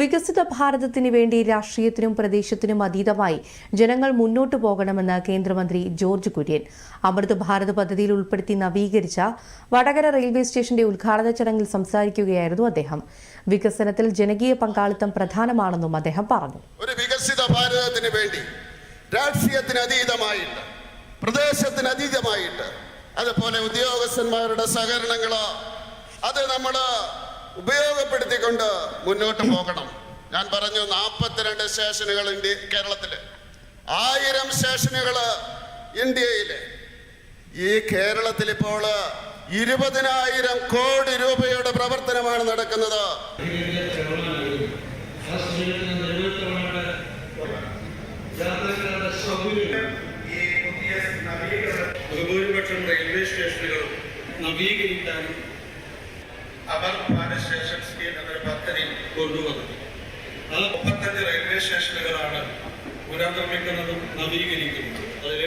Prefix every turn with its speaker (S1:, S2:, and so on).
S1: വികസിത ഭാരതത്തിന് വേണ്ടി രാഷ്ട്രീയത്തിനും പ്രദേശത്തിനും അതീതമായി ജനങ്ങൾ മുന്നോട്ടു പോകണമെന്ന് കേന്ദ്രമന്ത്രി ജോർജ് കുര്യൻ. അമൃത് ഭാരത് പദ്ധതിയിൽ ഉൾപ്പെടുത്തി നവീകരിച്ച വടകര റെയിൽവേ സ്റ്റേഷന്റെ ഉദ്ഘാടന ചടങ്ങിൽ സംസാരിക്കുകയായിരുന്നു അദ്ദേഹം. വികസനത്തിൽ ജനകീയ പങ്കാളിത്തം പ്രധാനമാണെന്നും അദ്ദേഹം പറഞ്ഞു.
S2: ഒരു വികസിത ഭാരതത്തിന് വേണ്ടി രാഷ്ട്രീയത്തിന് അതീതമായിട്ട് പ്രദേശത്തിന് അതീതമായിട്ട് അതുപോലെ ഉദ്യോഗസ്ഥന്മാരുടെ സഹകരണങ്ങളോ അത് നമ്മൾ ഉപയോഗപ്പെടുത്തിക്കൊണ്ട് മുന്നോട്ട് പോകണം. ഞാൻ പറഞ്ഞു നാൽപ്പത്തിരണ്ട് സ്റ്റേഷനുകൾ ഇന്ത്യ കേരളത്തിൽ. ആയിരം സ്റ്റേഷനുകൾ ഇന്ത്യയിൽ. ഈ കേരളത്തിൽ ഇപ്പോൾ ഇരുപതിനായിരം കോടി രൂപയുടെ പ്രവർത്തനമാണ് നടക്കുന്നത്.
S3: ഭൂരിപക്ഷം റെയിൽവേ സ്റ്റേഷനുകളും നവീകരിക്കാനും
S4: അവർ സ്റ്റേഷൻ സ്കീം എന്നൊരു പദ്ധതി
S3: കൊണ്ടുവന്നു അത്
S4: മുപ്പത്തഞ്ച് റെയിൽവേ സ്റ്റേഷനുകളാണ്
S3: പുനർനിർമ്മിക്കുന്നതും നവീകരിക്കുന്നതും.